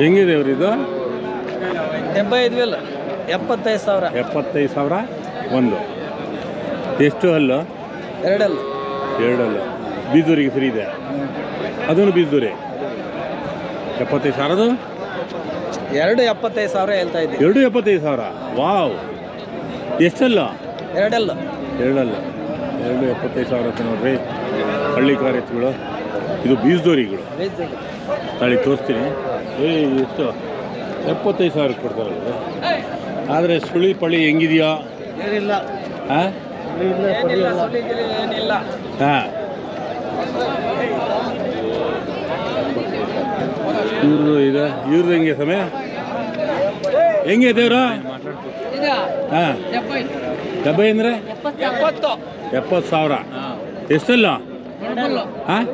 ಹೆಂಗಿದೆ ಅವ್ರು ಇದು ಡಬ್ಬೈದು ಎಪ್ಪತ್ತೈದು ಸಾವಿರ. ಎಪ್ಪತ್ತೈದು ಸಾವಿರ ಒಂದು. ಎಷ್ಟು ಹಲ್ಲು? ಎರಡಲ್ಲ. ಎರಡಲ್ಲ. ಹಲ್ಲು ಬೀದೂರಿಗೆ ಫ್ರೀ ಇದೆ. ಅದನ್ನು ಬೀದೂರಿ ಎಪ್ಪತ್ತೈದು ಸಾವಿರದು ಎರಡು ಎಪ್ಪತ್ತೈದು ಸಾವಿರ ಹೇಳ್ತಾ ಇದ್ದೀವಿ ಎರಡು ಎಪ್ಪತ್ತೈದು ಸಾವಿರ. ವಾವ್. ಎಷ್ಟಲ್ಲ? ಎರಡಲ್ಲ. ಎರಡಲ್ಲ. ಎರಡು ಎಪ್ಪತ್ತೈದು ಸಾವಿರ ಅಂತ ನೋಡ್ರಿ. ಹಳ್ಳಿ ಕಾರ್ಯಗಳು ಇದು ಬೀಜದೋರಿಗಳು ನಾಳೆ ತೋರಿಸ್ತೀನಿ. ಏ ಎಷ್ಟು ಎಪ್ಪತ್ತೈದು ಸಾವಿರ ಕೊಡ್ತಾರಲ್ಲ ಆದರೆ ಸುಳಿ ಪಳಿ ಹೆಂಗಿದೆಯೋ? ಏನಿಲ್ಲ. ಹಾಂ ಏನಿಲ್ಲ ಸುಳಿ ಏನಿಲ್ಲ. ಹಾಂ. ಇವ್ರದ್ದು ಇದೆ. ಇವ್ರದ್ದು ಹೆಂಗೆ ಸಮಯ ಹೆಂಗೆ ದೇವ್ರ? ಹಾಂ. ಡಬ್ಬೈ. ಅಂದರೆ? ಎಪ್ಪತ್ತು. ಸಾವಿರ. ಎಷ್ಟಲ್ಲ? ಹಾಂ?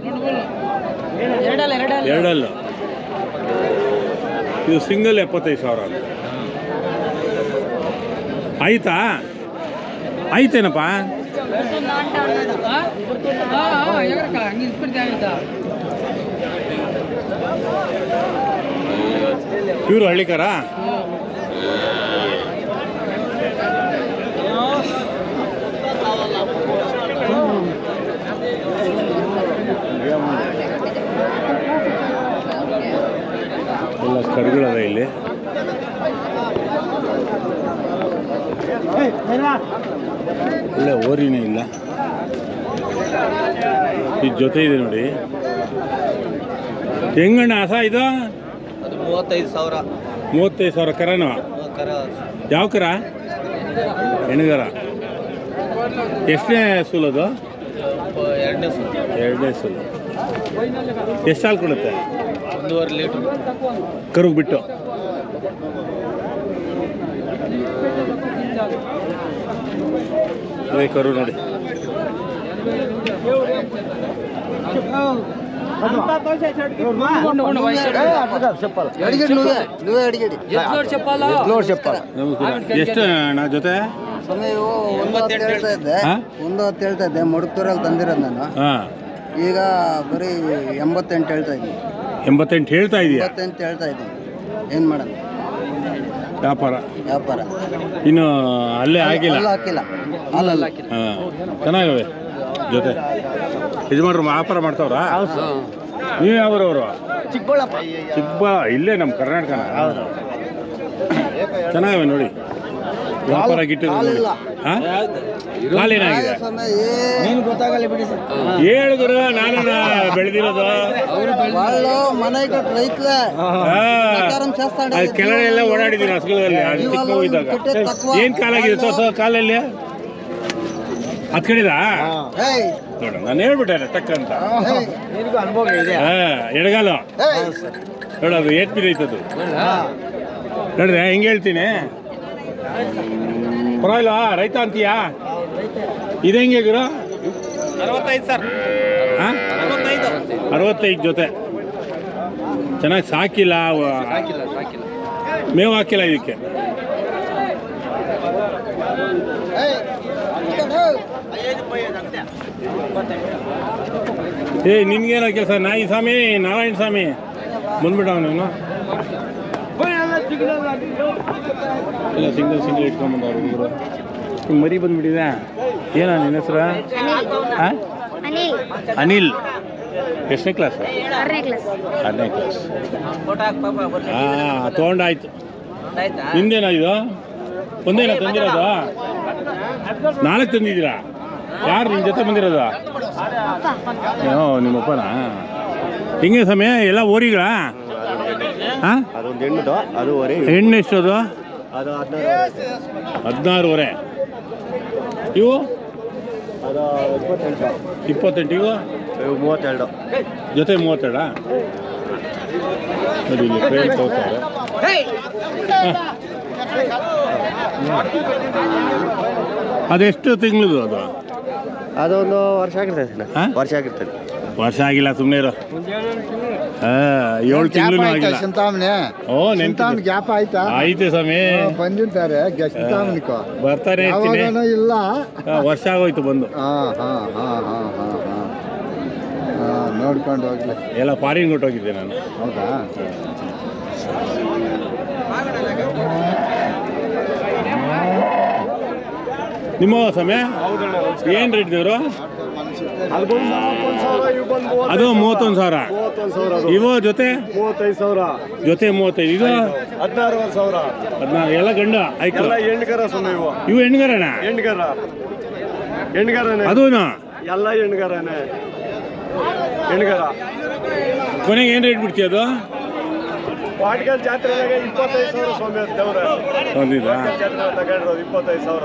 ಎರಡಲ್ಲ. ಇದು ಸಿಂಗಲ್ ಎಪ್ಪತ್ತೈದು ಸಾವಿರ ಆಯ್ತಾ? ಆಯ್ತೇನಪ್ಪ? ಇವರು ಹಳ್ಳಿಕಾರ? ಎಲ್ಲ ಕರುಗಳದ ಇಲ್ಲಿ. ಒಳ್ಳೆ ಓರಿನೇ ಇಲ್ಲ. ಈ ಜೊತೆ ಇದೆ ನೋಡಿ. ಹೆಂಗಣ್ಣ ಹಸ ಇದು? ಮೂವತ್ತೈದು ಸಾವಿರ. ಮೂವತ್ತೈದು ಸಾವಿರ ಕರನ? ಕರ. ಯಾವ ಕರ? ಹೆಣ್ಗರ. ಎಷ್ಟನೇ ಸೂಲದು ಎರಡನೇ ಸುತ್ತ ಎರಡನೇ ಸೂಲು. ಎಷ್ಟು ಸಾಲ ಕೊಡುತ್ತೆ? ಒಂದೂವರೆ ಲೀಟ್ರ್ ಕರುಗ್ ಬಿಟ್ಟು ಅದೇ ಕರು ನೋಡಿ. ಎಷ್ಟು ಅಣ್ಣ ಜೊತೆ? ಸಮಯ ಒಂದು ಹೊತ್ತು ಹೇಳ್ತಾ ಇದ್ದೆ. ಹಾ? ಒಂದು ಹೊತ್ತು ಹೇಳ್ತಾ ಇದ್ದೆ. ಮಡುಕ್ತೂರಲ್ಲಿ ತಂದಿರೋದು ನಾನು. ಹಾಂ. ಈಗ ಬರೀ ಎಂಬತ್ತೆಂಟು ಹೇಳ್ತಾ ಇದ್ದೀನಿ. ಎಂಬತ್ತೆಂಟು ಹೇಳ್ತಾ ಇದೆಯಾ? ಎಂಬತ್ತೆಂಟು ಹೇಳ್ತಾ ಇದ್ದೀನಿ. ಏನು ಮಾಡೋದು? ವ್ಯಾಪಾರ. ವ್ಯಾಪಾರ. ಇನ್ನು ಅಲ್ಲೇ ಆಗಿಲ್ಲ? ಅಲ್ಲ ಹಾಕಿಲ್ಲ. ಅಲ್ಲಲ್ಲ ಹಾಂ ಚೆನ್ನಾಗವೆ ಜೊತೆ. ಯಜಮಾನ್ರು ವ್ಯಾಪಾರ ಮಾಡ್ತಾವ್ರಾ? ನೀವು ಯಾವ್ರವರು ಚಿಕ್ಕಬಳ್ಳಾಪುರ. ಚಿಕ್ಕಬಳ್ಳಾ ಇಲ್ಲೇ ನಮ್ಮ ಕರ್ನಾಟಕನ. ಚೆನ್ನಾಗವೆ ನೋಡಿ. ವ್ಯಾಪಾರ ಕಾಲೇನಾಗಿದೆ ಹೇಳಿದ್ರು ನಾನು ಬೆಳೆದಿರೋದು. ಕೆಲವೆಲ್ಲ ಓಡಾಡಿದೀನಿ ಹಸುಗಳಲ್ಲಿ? ಅದು ಚಿಕ್ಕ ಹೋಗಿದ್ದಾಗ. ಏನ್ ಕಾಲಾಗಿದೆ ತೋರ್ಸ ಕಾಲಲ್ಲಿ? ಹತ್ ಕಡಿದ ನೋಡ ನಾನು ಹೇಳ್ಬಿಟ್ಟೆ ತಕ್ಕಂತ ಎಡಗಾಲ. ನೋಡ ಅದು ಏಟ್ ಪಿ ಐತದು. ನೋಡ್ರಿ ಹೆಂಗೆ ಹೇಳ್ತೀನಿ? ಪರವಾಗಿಲ್ಲ ರೈತ ಅಂತೀಯಾ? ಇದು ಹೆಂಗೆ ಗುರು? ಅರವತ್ತೈದು ಸರ್. ಹಾಂ ಅರವತ್ತೈದು. ಜೊತೆ. ಚೆನ್ನಾಗಿ ಸಾಕಿಲ್ಲ ಮೇವು ಹಾಕಿಲ್ಲ ಇದಕ್ಕೆ. ಏ ನಿನ್ಗೇನೋ ಕೆಲಸ? ನಾಯಿ ಸ್ವಾಮಿ ನಾರಾಯಣ ಸ್ವಾಮಿ. ಬಂದ್ಬಿಟ್ಟವ ನೀನು ಇಲ್ಲ ಸಿಂಗಲ್ ಸಿಂಗಲ್ ಇಟ್ಕೊಂಡ್ಬಂದವ್ರು ಹುಡುಗರು ಹಿಂಗ್ ಮರಿ ಬಂದ್ಬಿಟ್ಟಿದೆ ಏನ ನಿನ್ನ ಹೆಸರು ಹಾಂ ಅನಿಲ್ ಅನಿಲ್ ಎಷ್ಟನೇ ಕ್ಲಾಸ್ ಆರನೇ ಕ್ಲಾಸ್ ಹತ್ತನೇ ಕ್ಲಾಸ್ ಫೋಟೋ ಹಾಕ್ ಪಾಪ ಬರ್ಲಿ ಹಾಂ ತೊಗೊಂಡಾಯ್ತು ಆಯ್ತಾ ನಿಂದೇನಾ ಇದು ಒಂದೇನಾ ತಂದಿರೋದು ನಾಲ್ಕು ತಂದಿದ್ದೀರಾ ಯಾರು ನಿನ್ನ ಜೊತೆ ಬಂದಿರೋದು ಓ ನಿಮ್ಮಪ್ಪನಾ ಹಿಂಗೆ ಸಮಯ ಎಲ್ಲ ಓರಿಗಳ ಹಾಂ ಅದೊಂದು ಹೆಣ್ಣುದು ಅದೂವರೆ ಹೆಣ್ಣು ಎಷ್ಟದು? ಅದು ಹದಿನಾರುವರೆ. ಇವು? ಅದು ಇಪ್ಪತ್ತೆಂಟು. ಇಪ್ಪತ್ತೆಂಟು. ಇವು? ಮೂವತ್ತೆರಡು. ಜೊತೆ ಮೂವತ್ತೆರಡಾ? ನೋಡಿ ಇಲ್ಲಿ ಪ್ಲೇಟ್ ತಗೋತಾರೆ ಅದೆಷ್ಟು ತಿಂಗಳದು ಅದು? ಅದೊಂದು ವರ್ಷ ಆಗಿರ್ತದೆ ಹಾ? ವರ್ಷ ಆಗಿರ್ತದೆ. ವರ್ಷ ಆಗಿಲ್ಲ ಸುಮ್ಮನೆ ಇರೋ ಹಾಂ ಏಳು ತಿಂಗಳು ಆಗಿಲ್ಲ. ಚಿಂತಾಮಣಿ ಓ ಚಿಂತಾಮಣಿ ಗ್ಯಾಪ್ ಆಯ್ತಾ? ಆಯ್ತು ಸ್ವಾಮಿ. ಬಂದಿದ್ದಾರೆ ಚಿಂತಾಮಣಿಕೋ ಬರ್ತಾನೆ ಇರ್ತೀನಿ. ಇಲ್ಲ. ವರ್ಷ ಆಗೋಯ್ತು ಬಂದು. ಹಾಂ ಹಾಂ ಹಾಂ ಹಾಂ ಹಾಂ ಹಾಂ. ನೋಡ್ಕೊಂಡು ಹೋಗ್ಲಿ. ಎಲ್ಲ ಫಾರಿನ್ ಕೊಟ್ಟೋಗಿದ್ದೆ ನಾನು. ಹೌದಾ? ನಿಮ್ಮ ಸಮಯ? ಏನು ರೇಟ್ ದೇವರು? ಅದು ಮೂವತ್ತೊಂದು ಸಾವಿರ. ಇವು ಜೊತೆ? ಮೂವತ್ತೈದು ಸಾವಿರ. ಜೊತೆ ಮೂವತ್ತೈದು. ಇದು ಹದಿನಾರು ಸಾವಿರ. ಹದಿನಾರು. ಎಲ್ಲ ಗಂಡ? ಆಯ್ತು. ಹೆಣ್ಗರ ಸುಮ್ಮನೆ ಇವು. ಇವು ಹೆಣ್ಗರಣ ಹೆಣ್ಗರ. ಹೆಣ್ಗರನೇ. ಅದೂನಾ? ಎಲ್ಲ ಹೆಣ್ಗರನೇ. ಹೆಣ್ಗರ. ಕೊನೆಗೆ ಏನು ರೇಟ್ ಬಿಡ್ತೀಯ ಅದು? ಪಾಟ್ಕಲ್ ಜಾತ್ರೆದಾಗ ಇಪ್ಪತ್ತೈದು ಸಾವಿರ ಸ್ವಾಮಿ ದೇವರ ಇಪ್ಪತ್ತೈದು ಸಾವಿರ.